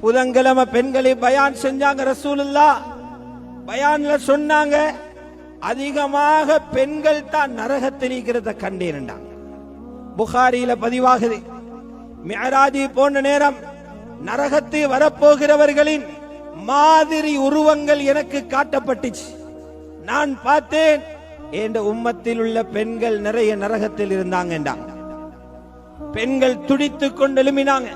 புதன்கிழமை பெண்களை பயான் செஞ்சாங்க ரசூலுல்லா. பயான்ல சொன்னாங்க அதிகமாக பெண்கள் தான் நரகத்தில் இருக்கிறத கண்டிருந்தாங்க புகாரியில பதிவாகுது. மியராஜி போன்ற நேரம் நரகத்தை வரப்போகிறவர்களின் மாதிரி உருவங்கள் எனக்கு காட்டப்பட்டுச்சு. நான் பார்த்தேன். என்ற உம்மத்தில் உள்ள பெண்கள் நிறைய நரகத்தில் இருந்தாங்க பெண்கள் துடித்துக் கொண்டு எழுமினாங்க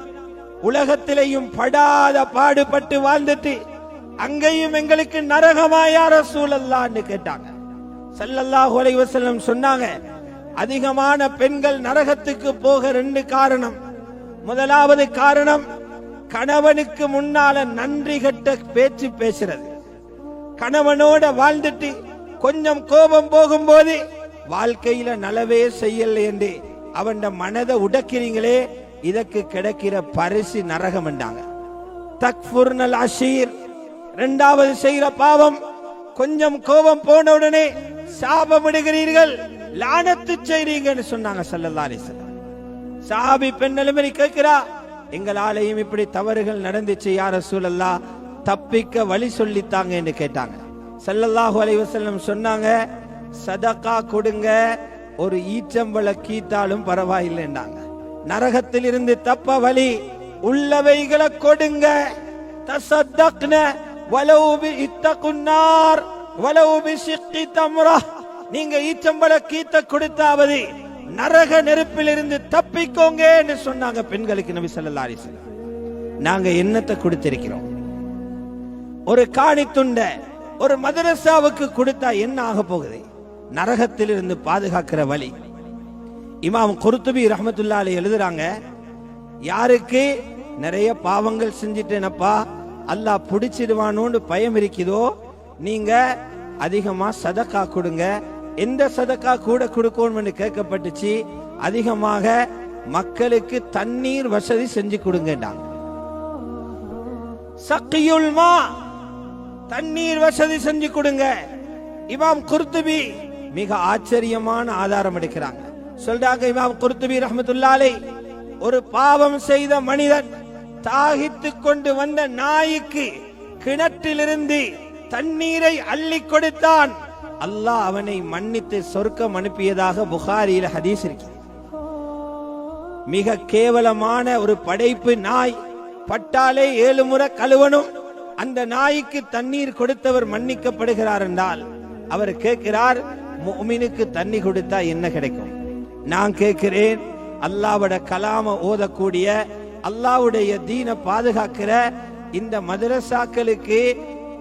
உலகத்திலையும் படாத பாடுபட்டு வாழ்ந்துட்டு அங்கேயும் எங்களுக்கு நரகமாயார சூழல்லான்னு கேட்டாங்க. செல்லல்லா அலைஹி சொன்னாங்க அதிகமான பெண்கள் நரகத்துக்கு போக ரெண்டு காரணம். முதலாவது காரணம் கணவனுக்கு முன்னால நன்றி கட்ட பேச்சு பேசுறது. கணவனோட வாழ்ந்துட்டு கொஞ்சம் கோபம் போகும்போது வாழ்க்கையில நலவே செய்யல என்று அவன் மனதை உடக்கிறீங்களே இதற்கு கிடைக்கிற பரிசு நரகம் என்றாங்க. தக்ஃபுர்னல் அஷீர். இரண்டாவது செய்கிற பாவம் கொஞ்சம் கோபம் போன உடனே சாபமிடுகிறீர்கள் லானத்து செய்றீங்கன்னு சொன்னாங்க சல்லல்லா அலிஸ்லாம் சாபி பெண் நிலைமை கேட்கிறா எங்களாலையும் இப்படி தவறுகள் நடந்துச்சு யார சூழல்லா தப்பிக்க வழி சொல்லித்தாங்க என்று கேட்டாங்க. ஸல்லல்லாஹு அலைவசல்லம் சொன்னாங்க சதக்கா கொடுங்க ஒரு ஈச்சம்பள கீத்தாலும் பரவாயில்லைன்னாங்க. நரகத்தில் இருந்து தப்ப வழி உள்ளவைகளை கொடுங்க. தசத்தக்ன வலவு இத்தகுன்னார் வலவு பி தம்ரா. நீங்க ஈச்சம்பள கீத்த கொடுத்தாவது நரக நெருப்பிலிருந்து தப்பிக்கோங்கன்னு சொன்னாங்க பெண்களுக்கு நபி ஸல்லல்லாஹு அலைஹி நாங்க என்னத்தை கொடுத்திருக்கிறோம்? ஒரு காணி துண்ட ஒரு மதரசாவுக்கு கொடுத்தா என்ன ஆக போகுது? நரகத்தில் இருந்து பாதுகாக்கிற வழி. இமாம் குருத்துபி ரஹமத்துல்லா எழுதுறாங்க யாருக்கு நிறைய பாவங்கள் செஞ்சிட்டேனப்பா அல்லாஹ் பிடிச்சிடுவானோன்னு பயம் இருக்குதோ நீங்க அதிகமா சதக்கா கொடுங்க. எந்த சதக்கா கூட கொடுக்கணும்னு கேட்கப்பட்டுச்சு அதிகமாக மக்களுக்கு தண்ணீர் வசதி செஞ்சு கொடுங்கட்டாங்க சக்கியுல் மா தண்ணீர் வசதி செஞ்சு கொடுங்க. இமாம் குர்துபி மிக ஆச்சரியமான ஆதாரம் எடுக்கிறாங்க. சொல்றாங்க இமாம் குருத்துபி ரஹமத்துல்லாலை ஒரு பாவம் செய்த மனிதன் தாகித்துக் கொண்டு வந்த நாய்க்கு கிணற்றிலிருந்து தண்ணீரை அள்ளி கொடுத்தான். அல்லாஹ் அவனை மன்னித்து சொர்க்கம் அனுப்பியதாக புகாரியில் ஹதீஸ் இருக்கு. மிக கேவலமான ஒரு படைப்பு நாய். பட்டாலே ஏழு முறை கழுவனும் அந்த நாய்க்கு தண்ணீர் கொடுத்தவர் மன்னிக்கப்படுகிறார் என்றால் அவர் கேட்கிறார் முமினுக்கு தண்ணி கொடுத்தா என்ன கிடைக்கும்? நான் கேட்கிறேன் அல்லாவோட கலாம ஓதக்கூடிய அல்லாவுடைய தீன பாதுகாக்கிற இந்த மதரசாக்களுக்கு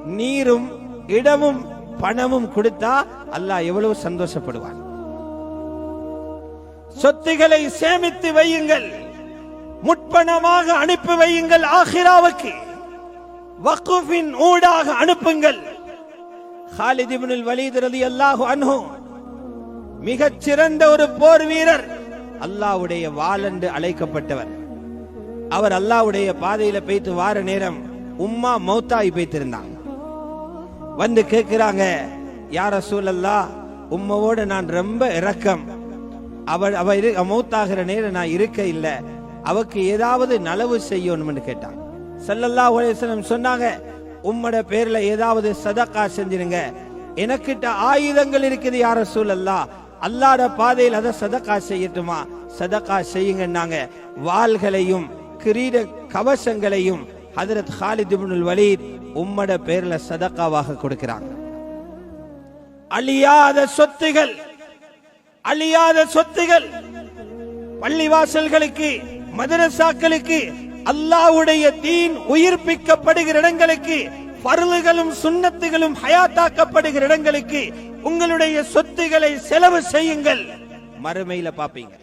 நீரும் இடமும் பணமும் கொடுத்தா அல்லாஹ் எவ்வளவு சந்தோஷப்படுவான் சொத்துகளை சேமித்து வையுங்கள் முற்பணமாக அனுப்பி வையுங்கள் ஆஹிராவுக்கு. வக்குஃபின் ஊடாக அனுப்புங்கள். ஹாலித் இப்னுல் வலீத் ரலியல்லாஹு அன்ஹு மிகச் சிறந்த ஒரு போர் வீரர். அல்லாஹ்வுடைய வாலென்று என்று அழைக்கப்பட்டவர். அவர் அல்லாவுடைய பாதையில போய்த்து வார நேரம் உம்மா மௌத்தாய் போய்த்திருந்தாங்க வந்து கேட்கிறாங்க யார சூழல்லா உம்மவோட நான் ரொம்ப இரக்கம். அவள் அவ இரு மௌத்தாகிற நேரம் நான் இருக்க இல்ல. அவக்கு ஏதாவது நலவு செய்யணும்னு கேட்டான். செல்லல்லா உலகம் சொன்னாங்க உம்மோட பேர்ல ஏதாவது சதக்கா செஞ்சிருங்க. எனக்கிட்ட ஆயுதங்கள் இருக்குது யார சூழல்லா அல்லாட பாதையில் அதை சதக்கா செய்யட்டுமா? சதக்கா செய்யுங்கன்னாங்க. வாள்களையும் கிரீட கவசங்களையும் ஹதரத் ஹாலித் இப்னுல் வலீத் உம்மட பேர்ல சதக்காவாக கொடுக்கிறாங்க. அழியாத சொத்துகள் அழியாத சொத்துகள் பள்ளிவாசல்களுக்கு மதரசாக்களுக்கு அல்லாஹ்வுடைய தீன் உயிர்ப்பிக்கப்படுகிற இடங்களுக்கு பருளுகளும் சுண்ணத்துகளும் ஹயாத்தாக்கப்படுகிற இடங்களுக்கு உங்களுடைய சொத்துக்களை செலவு செய்யுங்கள். மறுமையில பாப்பீங்க.